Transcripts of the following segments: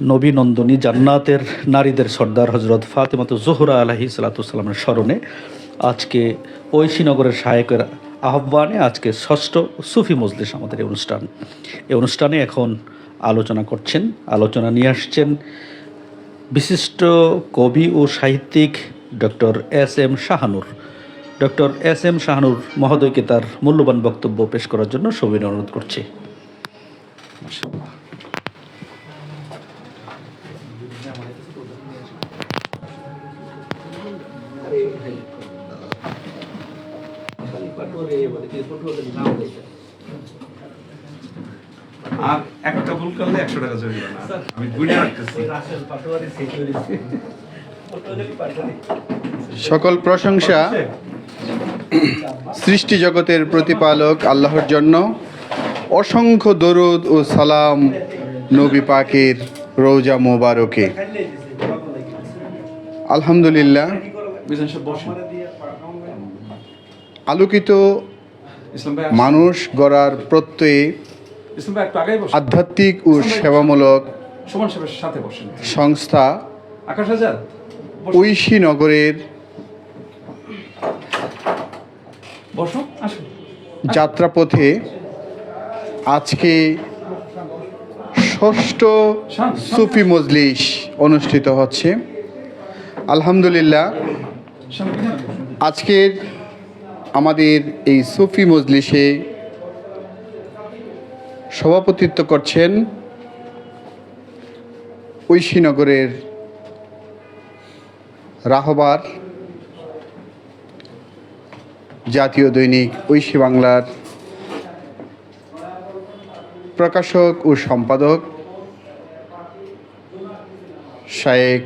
নবী নন্দনী, জান্নাতের নারীদের সর্দার হজরত ফাতেমাত জোহরা আলহি সালাতামের স্মরণে আজকে ঐশীনগরের শায়কের আহ্বানে আজকে ষষ্ঠ সুফি মজলিস আমাদের এই অনুষ্ঠান। এই অনুষ্ঠানে এখন আলোচনা করছেন, আলোচনা নিয়ে আসছেন বিশিষ্ট কবি ও সাহিত্যিক doctor S M Shahanur. Doctor S M Shahanur মহোদয়কে তার মূল্যবান বক্তব্য পেশ করার জন্য সবিনয় অনুরোধ করছি। আর একটা ভুল করলে একশো টাকা আমি রাখতেছি। সকল প্রশংসা সৃষ্টি জগতের প্রতিপালক আল্লাহর জন্য। অসংখ্য দরুদ ও সালাম নবী পাকের রৌজা মোবারকে। আলহামদুলিল্লাহ। বিজন বসেন। আলোকিত মানুষ গড়ার প্রত্যয়ে আধ্যাত্মিক ও সেবামূলক সংস্থা আকাশ হাজার বসুন। ঐশী নগরের যাত্রাপথে আজকে ষষ্ঠ সুফি মজলিস অনুষ্ঠিত হচ্ছে। আলহামদুলিল্লাহ। আজকের আমাদের এই সুফি মজলিসে সভাপতিত্ব করছেন ঐশীনগরের রাহবার জাতীয় দৈনিক ঐশী বাংলার প্রকাশক ও সম্পাদক শায়েক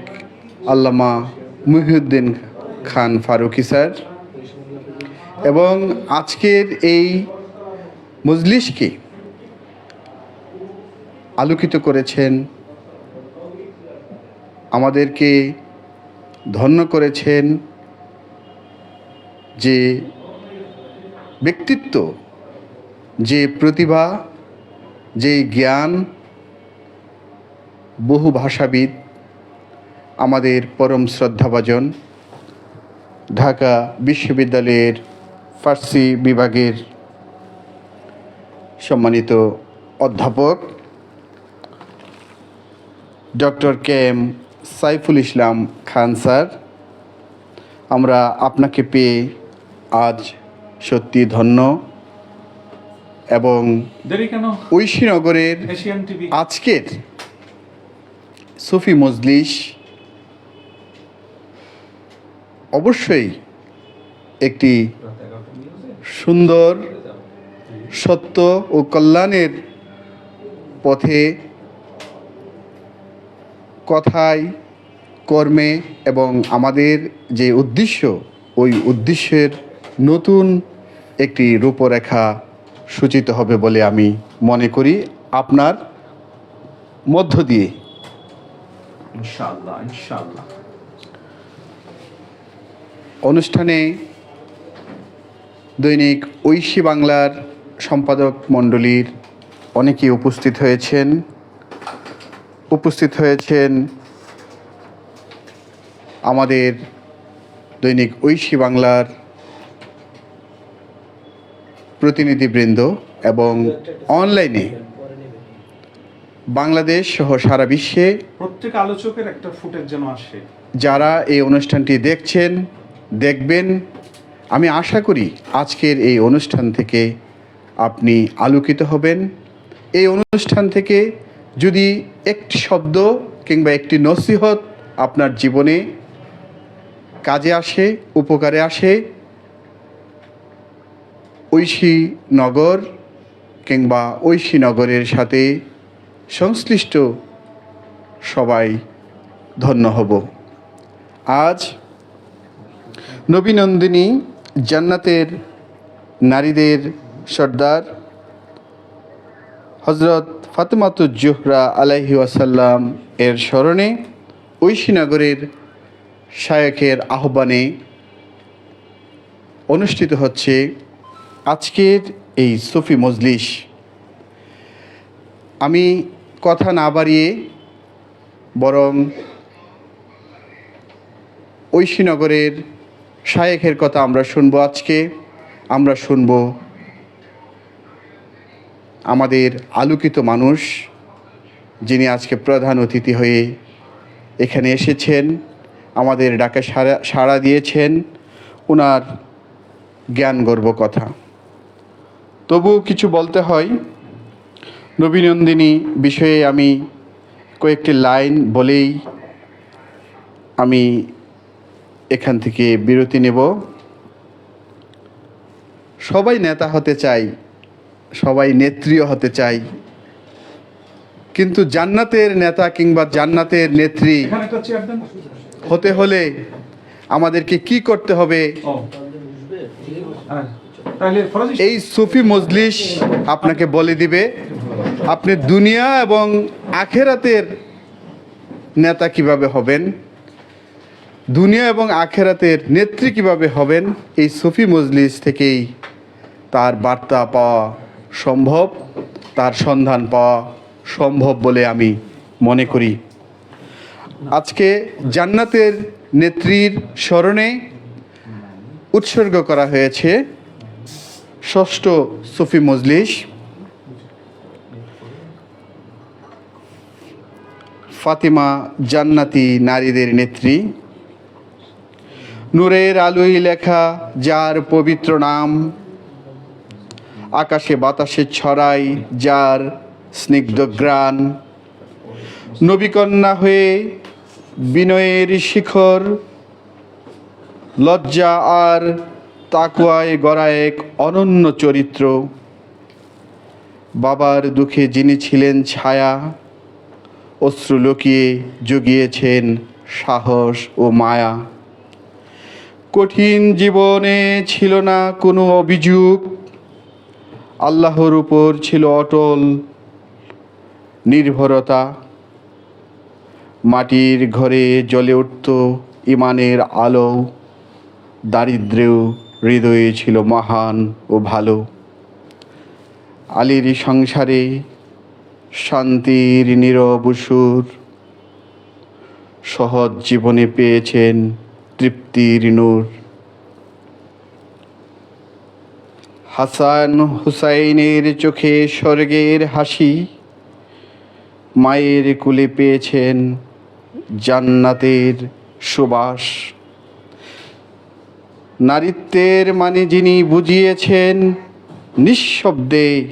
আল্লামা মুহিউদ্দিন খান ফারুকি স্যার। এবং আজকের এই মজলিসকে আলোকিত করেছেন, আমাদেরকে ধন্য করেছেন যে ব্যক্তিত্ব, যে প্রতিভা, যে জ্ঞান বহু ভাষাবিদ আমাদের পরম শ্রদ্ধাভাজন ঢাকা বিশ্ববিদ্যালয়ের ফার্সি বিভাগের সম্মানিত অধ্যাপক doctor K M Saiful Islam Khan sir আমরা আপনাকে পেয়ে আজ সত্যি ধন্য এবং ঐশীনগরের আজকের সুফি মজলিস অবশ্যই একটি সুন্দর, সত্য ও কল্যাণের পথে কথায়, কর্মে এবং আমাদের যে উদ্দেশ্য, ওই উদ্দেশ্যের নতুন একটি রূপরেখা সূচিত হবে বলে আমি মনে করি আপনার মধ্য দিয়ে। ইনশাআল্লাহ ইনশাআল্লাহ। অনুষ্ঠানে দৈনিক ঐশী বাংলার সম্পাদক মণ্ডলীর অনেকেই উপস্থিত হয়েছেন। উপস্থিত হয়েছেন আমাদের দৈনিক ঐশী বাংলার প্রতিনিধিবৃন্দ এবং অনলাইনে বাংলাদেশ সহ সারা বিশ্বে প্রত্যেক আলোচকের একটা ফুটেজ যেন আসে। যারা এই অনুষ্ঠানটি দেখছেন দেখবেন, আমি আশা করি আজকের এই অনুষ্ঠান থেকে আপনি আলোকিত হবেন। এই অনুষ্ঠান থেকে যদি একটি শব্দ কিংবা একটি নসিহত আপনার জীবনে কাজে আসে, উপকারে আসে ঐশী নগর কিংবা ঐশী নগরের সাথে সংশ্লিষ্ট সবাই ধন্য হব। আজ নবীনন্দিনী জান্নাতের নারীদের সর্দার হজরত ফাতেমাতু জোহরা আলাইহি ওয়াসাল্লাম এর স্মরণে ঐশীনগরের শায়কের আহ্বানে অনুষ্ঠিত হচ্ছে আজকের এই সুফি মজলিস। আমি কথা না বাড়িয়ে বরং ঐশীনগরের শায়েখের কথা আমরা শুনব আজকে। আমরা শুনব আমাদের আলোকিত মানুষ, যিনি আজকে প্রধান অতিথি হয়ে এখানে এসেছেন, আমাদের ডাকে সাড়া সাড়া দিয়েছেন। ওনার জ্ঞান গর্ব কথা। তবু কিছু বলতে হয়। নবীনন্দিনী বিষয়ে আমি কয়েকটি লাইন বলেই আমি এখান থেকে বিরতি নেব। সবাই নেতা হতে চাই, সবাই নেত্রীও হতে চাই, কিন্তু জান্নাতের নেতা কিংবা জান্নাতের নেত্রী হতে হলে আমাদেরকে কি করতে হবে? এই সুফি মজলিস আপনাকে বলে দিবে, আপনি দুনিয়া এবং আখেরাতের নেতা কীভাবে হবেন? দুনিয়া এবং আখেরাতের নেত্রী কীভাবে হবেন এই সুফি মজলিস থেকেই তার বার্তা পাওয়া সম্ভব, তার সন্ধান পাওয়া সম্ভব বলে আমি মনে করি। আজকে জান্নাতের নেত্রীর স্মরণে উৎসর্গ করা হয়েছে ষষ্ঠ সুফি মজলিস। ফাতিমা জান্নাতি নারীদের নেত্রী। নূরের আলোই লেখা যার পবিত্র নাম, আকাশে বাতাসে ছড়াই যার স্নিগ্ধ গ্রাণ। নবীকন্যা হয়ে বিনয়ের শিখর, লজ্জা আর তাকুয়ায় গড়া এক অনন্য চরিত্র। বাবার দুঃখে যিনি ছিলেন ছায়া, অশ্রু লুকিয়ে জুগিয়েছেন সাহস ও মায়া। কঠিন জীবনে ছিল না কোনো অভিযোগ। আল্লাহর উপর ছিল অটল নির্ভরতা। মাটির ঘরে জ্বলে উঠত ইমানের আলো। দারিদ্র্যেও হৃদয়ে ছিল মহান ও ভালো। আলীর সংসারে শান্তির নীরব সুর। সহজ জীবনে পেয়েছেন তৃপ্তির নূর হাসান হুসাইনের চোখে স্বর্গের হাসি। মায়ের কুলে পেয়েছেন জান্নাতের সুবাস। নারীত্বের মানে যিনি বুঝিয়েছেন, নিঃশব্দে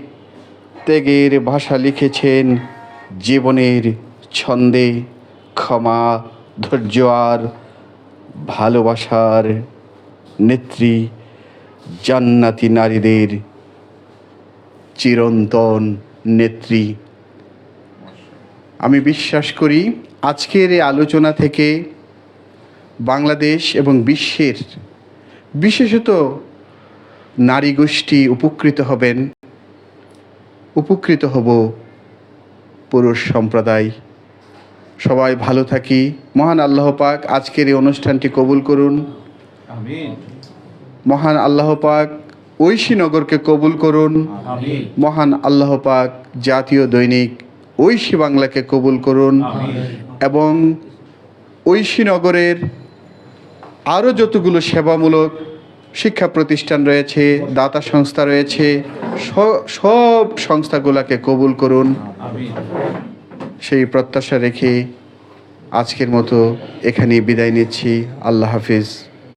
ত্যাগের ভাষা লিখেছেন, জীবনের ছন্দে ক্ষমা, ধৈর্য আর ভালোবাসার নেত্রী জান্নাতি নারীদের চিরন্তন নেত্রী। আমি বিশ্বাস করি আজকের এই আলোচনা থেকে বাংলাদেশ এবং বিশ্বের বিশেষত নারী গোষ্ঠী উপকৃত হবেন, উপকৃত হব পুরুষ সম্প্রদায়। সবাই ভালো থাকি। মহান আল্লাহ পাক আজকের এই অনুষ্ঠানটি কবুল করুন। মহান আল্লাহ পাক ঐশীনগরকে কবুল করুন। মহান আল্লাহ পাক জাতীয় দৈনিক ঐশী বাংলাকে কবুল করুন। এবং ঐশী নগরের আরও যতগুলো সেবামূলক শিক্ষা প্রতিষ্ঠান রয়েছে দাতা সংস্থা রয়েছে সব সংস্থাগুলোকে কবুল করুন। সেই প্রত্যাশা রেখে আজকের মতো এখানে বিদায় নিচ্ছি। আল্লাহ হাফিজ।